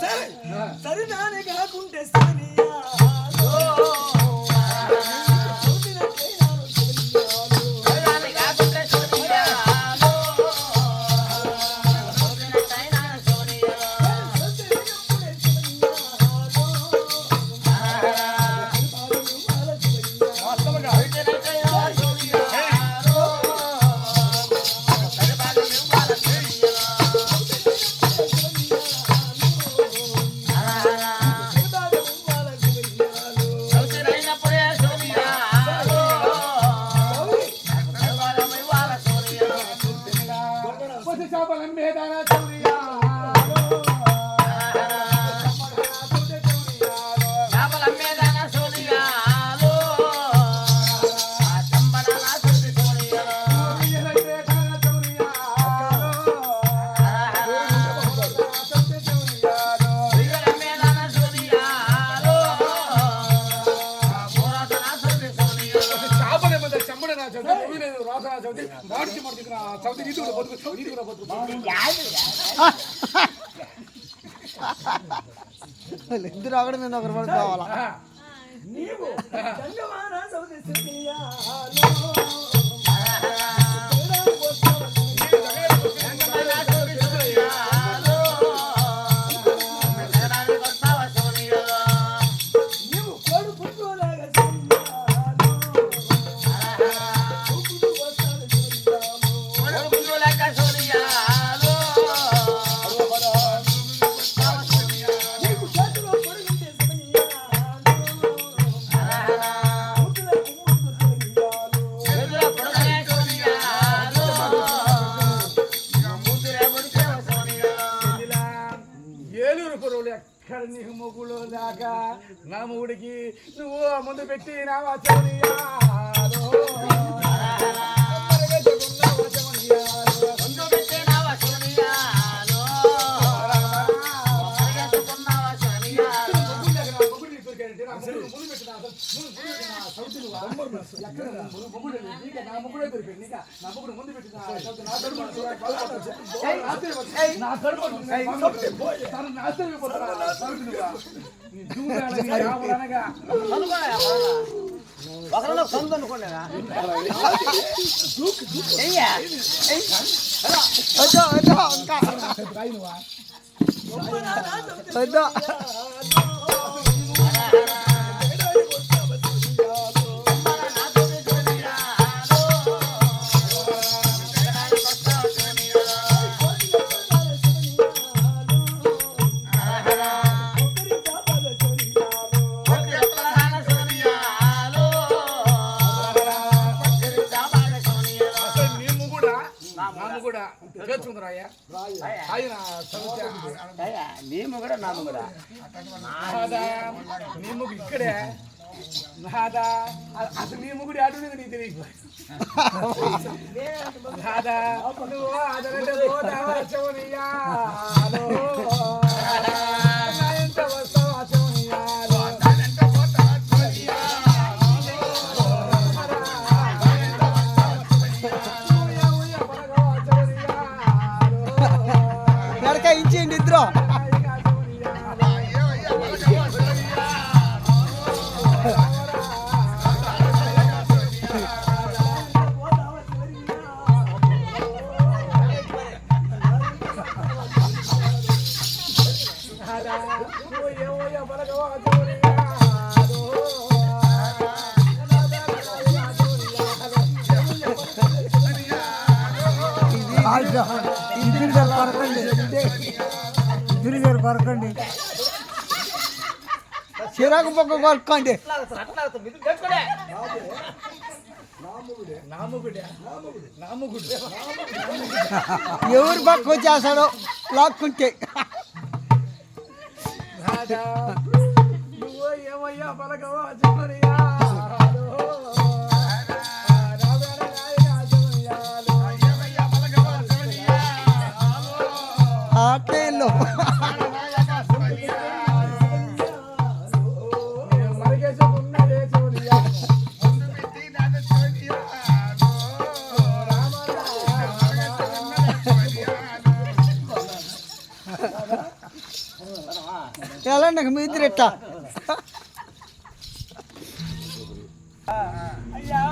సరే సరే నానే కాకుంటే సరియా ఇద్దరు అక్కడ నేను ఒకరి పడుకోవాలా వచ్చాడు నీకు దాకా. నా మూడికి నువ్వు ముందు పెట్టి నా వచ్చా ఒకరిలో సొంత అనుకోలేదా ఇంకా ನೀ ಮುಗಡ ನಾ ಮುಗಡ నాదా నీ ముగ్గు ఇక్కడే నాదా అసలు నీ ముగ్గుడు ఆడుండదు నీకు తెలియదు నాదా నువ్వు అదనంటే ఇద్దరు గారు పరకండి ఇద్దరు చిరాకు పక్క కొనుక్కోండి ఎవరు పక్క వచ్చేస్తాడో లాక్కుంటే? నువ్వు ఏమయ్యా పలకవా చెప్పనియా ఆటేలో నాకు మీ ఇద్దరు ఎట్లా అయ్యా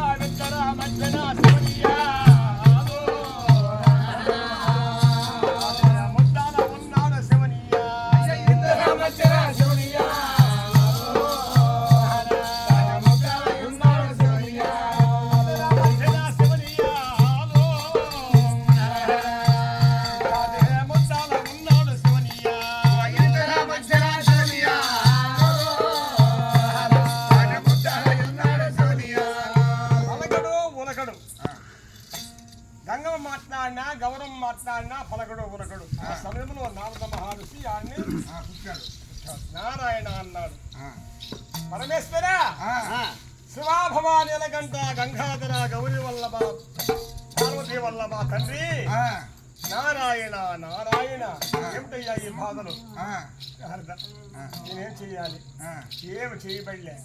గౌరవం మాట్లాడినా పలకడు ఉలకడు ఆ సమయంలో నారద మహర్షి ఆయన్ని నారాయణ అన్నాడు. పరమేశ్వర! శివాభవాని ఎలగంట గంగాధర గౌరి వల్లభ పార్వతి వల్లభ తండ్రి! నారాయణ నారాయణ! ఏమిటయ్యా ఈ బాధలు? నేనేం చెయ్యాలి? ఏమి చేయబడలే.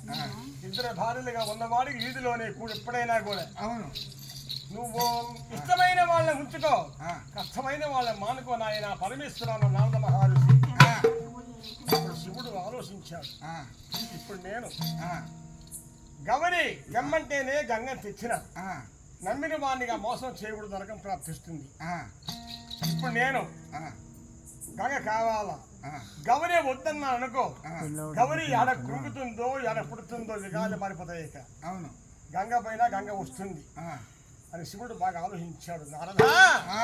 ఇద్దరు భార్యలుగా ఉన్నవాడికి వీధిలోనే కూడా ఎప్పుడైనా కూడా. అవును. నువ్వు ఇష్టమైన వాళ్ళని ఉంచుకో. కష్టమైన వాళ్ళని మానుకో నాయన. పరమేశ్వరాను నారద మహర్షి ఆ, ఇప్పుడు శివుడు ఆలోచించాడు. ఇప్పుడు నేను గమని గమ్మంటేనే గంగని తెచ్చిన. నమ్మిన వాడినిగా మోసం చేయకూడదు నరకం ప్రాప్తిస్తుంది ఇప్పుడు నేను గంగ కావాలా? గవరే వద్దన్నా అనుకో. గవరి ఎడ కృంగుతుందో ఎడ పుడుతుందో విగాలి మారిపోతాయి ఇక. అవును. గంగ పైన గంగ వస్తుంది. అని శివుడు బాగా ఆలోచించాడు. నారదా ఆ,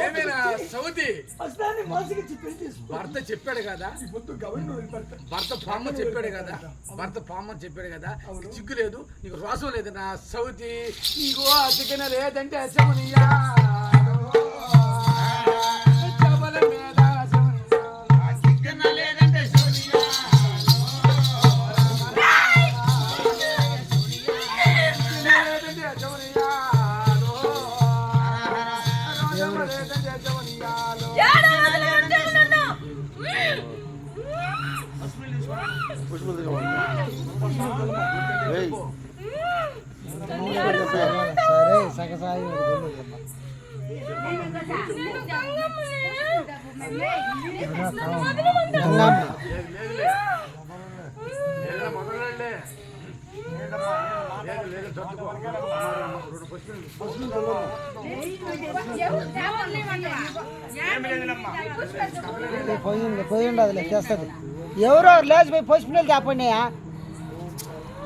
ఏమైనా సౌతి భర్త చెప్పాడు కదా. భర్త పామ చెప్పాడు కదా. భర్త పామ చెప్పాడు కదా. చిక్కు లేదు నీకు రోసం లేదు. నా సౌతి నీకు చికెన్ లేదంటే అచ్చమనియా సరే సగసాయి గంగమ్మ పోయింది పోయింది అది తెస్తుంది ఎవరో లేచిపోయి పసుపు నీళ్ళు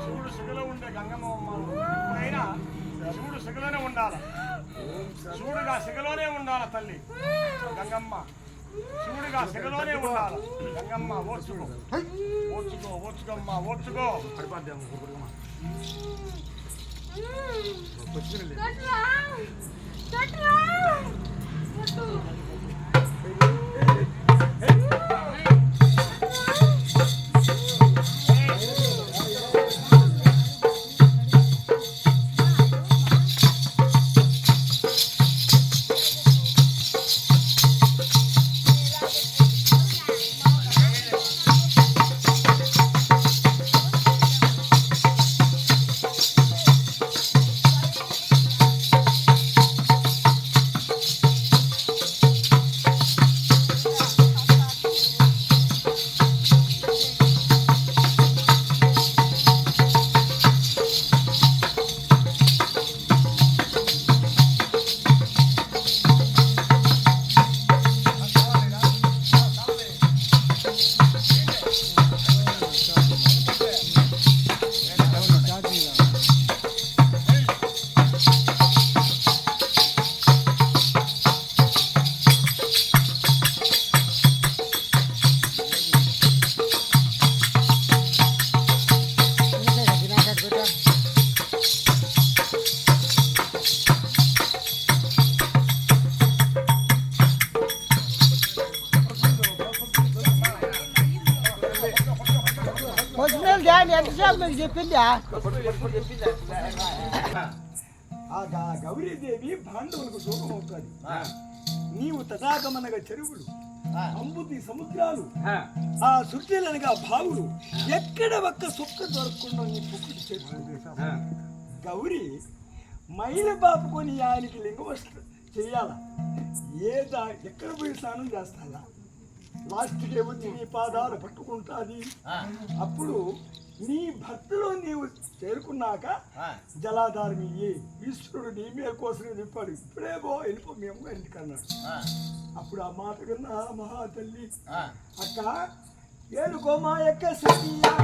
శివుడు శిగలో ఉండే గంగమ్మ ఉండాలి శివుడుగా శిగలోనే ఉండాలి తల్లి. గంగమ్మ. శివుడిగా శిగలోనే ఉండాలి గంగమ్మ ఓర్చుకో ఓర్చుకో ఓర్చుకోమ్మ ఓర్చుకో పడిపోద్దాం మీకు చెప్పిందా? ఆ గా- గౌరీదేవి పాండవులకు దూరం అవుతుంది. నీవు తటాకమనగా చెరువులు అంబుతి సముద్రాలు ఆ. సుట్టిలనగా బావులు. ఎక్కడ ఒక్క సుక్క దొరకకుండా నీ పుక్కుడు చేరుకుంది గౌరీ మైల బాపుకొని ఆయనకి లింగవస్త్ర చెయ్యాలా ఏ దా ఎక్కడ పోయి స్నానం చేస్తాడా లాస్ట్కి వచ్చి నీ పాదాలు పట్టుకుంటాది. అప్పుడు నీ భర్తలో నీవు చేరుకున్నాక జలాధారం ఇయ్యి ఈశ్వరుడు నీ మీద కోసం నింపాడు. ఇప్పుడే బో వెళ్ళిపో మేము ఇంటికన్నాడు అప్పుడు ఆ మాట కన్నా మహా తల్లి అక్క ఏలుకో మా యొక్క సతీయా.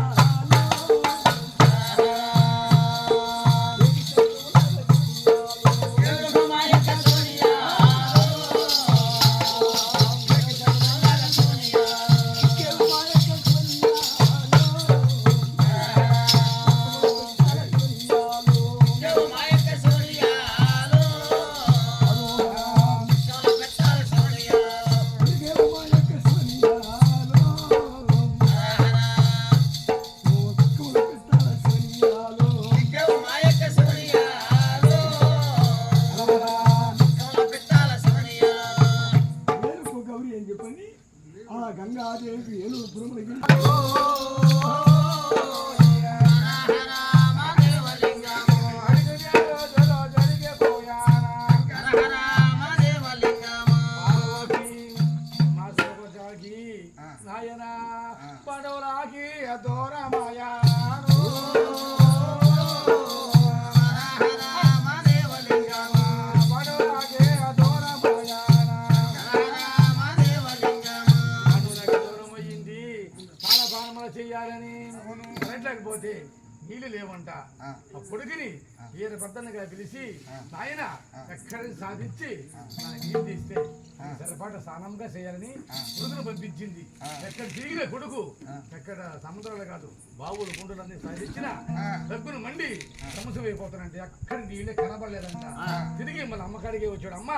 నీళ్ళు లేవంట. ఆ. పొడుగుని ఈయన భర్తనగా పిలిచి నాయన ఎక్కడ సాధించి నీళ్ళు తీస్తే సరిపాట స్నానంగా చేయాలని కొడుకును పంపించింది. ఎక్కడ తిరిగిన కొడుకు ఎక్కడ సముద్రాలు కాదు బావులు గుండెలన్నీ సాధించిన దగ్గును మండి సమస్య అయిపోతానంటే ఎక్కడ నీళ్ళే కనబడలేదంట. తిరిగి మళ్ళీ అమ్మకాడికి వచ్చాడు. అమ్మ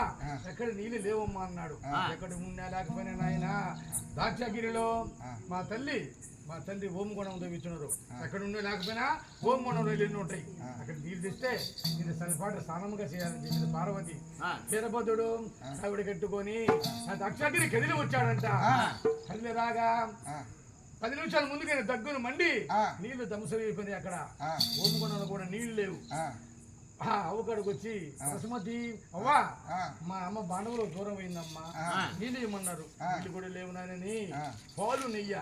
ఎక్కడ నీళ్ళు లేవమ్మా అన్నాడు. ఎక్కడ ఉన్నా లేకపోయినా నాయన దాక్షాగిరిలో మా తల్లి మా తల్లి ఓమగుణం తవ్వించున్నారు ఎక్కడ ఉండే లేకపోయినా ఓమగుణంలో ఎన్ని ఉంటాయి? అక్కడ నీళ్ళు తెస్తే నేను సరిపాటు స్నానముగా చేయాలని చెప్పింది పార్వతి. వీరభద్రుడు ఆవిడ కట్టుకొని దక్షాగిరి కదిలి వచ్చాడంట. కదిలి రాగా పది నిమిషాల ముందుకే దగ్గును మండి నీళ్ళు దమసమైపోయినాయి అక్కడ. ఓమగుణంలో కూడా నీళ్ళు లేవు. ఆ అవ్వకాడికి వచ్చి అవ్వా మా అమ్మ బాండవులు దూరం అయిందమ్మా నీళ్ళు ఇవ్వమన్నారు నీళ్ళు కూడా లేవు నాయనని పాలు నెయ్య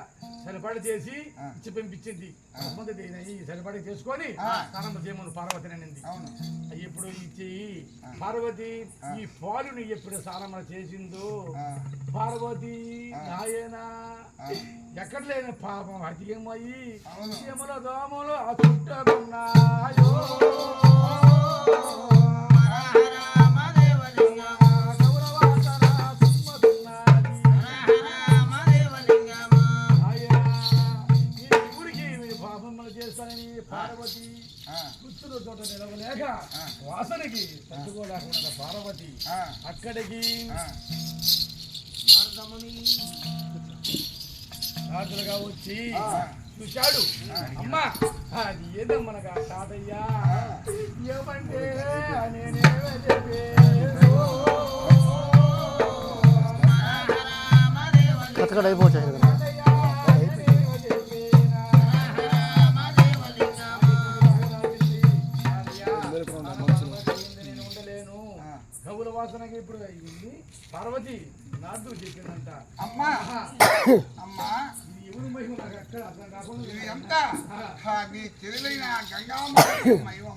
సరిపడి చేసి ఇచ్చి పంపించింది. నెయ్యి సరిపడి చేసుకొని స్నానం చేయమని పార్వతి అనింది. ఇప్పుడు ఇచ్చి పార్వతి ఈ పాలు నెయ్యి ఎప్పుడు స్నానం చేసిందో? పార్వతి నాయన ఎక్కడ లేని పాపం అతికేమయ్యి దోమలు ఆ. చుట్టుకున్నాయో నిలవలేక వాసనకి తట్టుకోలేకుండా పార్వతి. అక్కడికి రాజులుగా వచ్చి చూశాడు. కథకడ అయిపోతాయి? కదా వాసనకి ఇప్పుడు అయింది పార్వతి నాదు చెప్పిందంట అమ్మా అమ్మా ఎవరి మహిమ నాకు అక్కడ అర్థం కాకుండా ఇది ఎంత? ఆ, నీ చెరులైన గంగామ్మ ఆ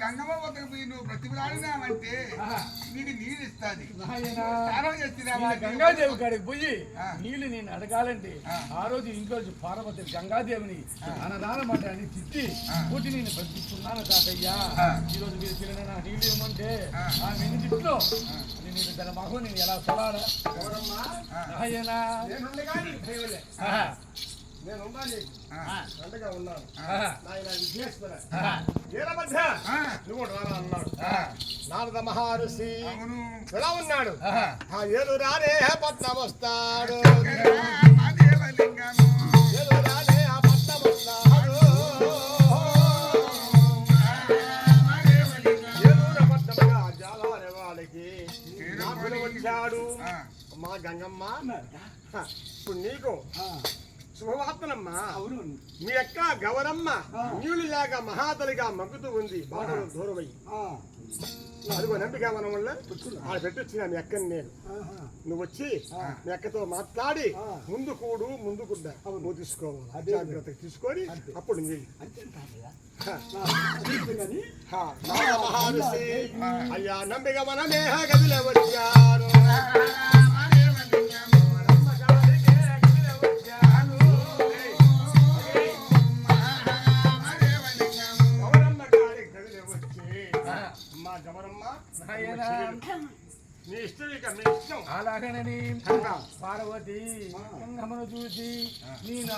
గంగమ్మ వద్దకు పోయి నువ్వు బ్రతిమలాడినావంటే ఆహా. నీకు నీళ్ళు ఇస్తుంది నాయనా స్నానం చేస్తున్నావా ఈయన గంగాదేవి కాడికి పోయి ఆ. నీళ్ళు నేను అడగాలంటే ఆ. రోజు ఇంట్లో పార్వతి గంగాదేవిని అన్నదానం అంటే అని తిట్టి పూటి నేను బతికిస్తున్నాను తాతయ్యా. ఆ. ఈ రోజు మీరు పిల్లలు నీళ్ళు ఇవ్వమంటే ఆమె ఎన్ని తిట్లో నేను తన మగం నేను ఎలా చూడాలా నేను ఉండాలి. అండగా ఉన్నాను. నాయన విఘ్నేశ్వర. ఏల మధ్య నువ్వు రానా అన్నాడు. నారద మహర్షి ఎలా ఉన్నాడు. ఏలు రానే పట్నం వస్తాడు. వచ్చాడు. మా గంగమ్మ. అవును. మీ యొక్క గౌరమ్మ నీళ్ళు లేక మహాతలిగా మగ్గుతూ ఉంది. బాగా దూరమయ్యి అదిగో నంపిక మనం వల్ల ఆడ పెట్టొచ్చిన మీ అక్కని నేను. నువ్వు వచ్చి మీ అక్కతో మాట్లాడి. ముందు కూడు ముందు గుడ్డ. నువ్వు తీసుకోవాలి. జాగ్రత్తగా తీసుకొని అప్పుడు నీళ్ళు అయ్యా నంబిక మన మేహ నీ ఇష్టం ఇక మీ ఇష్టం. అలాగనని పార్వతి గంగమ్మను చూసి నీ నా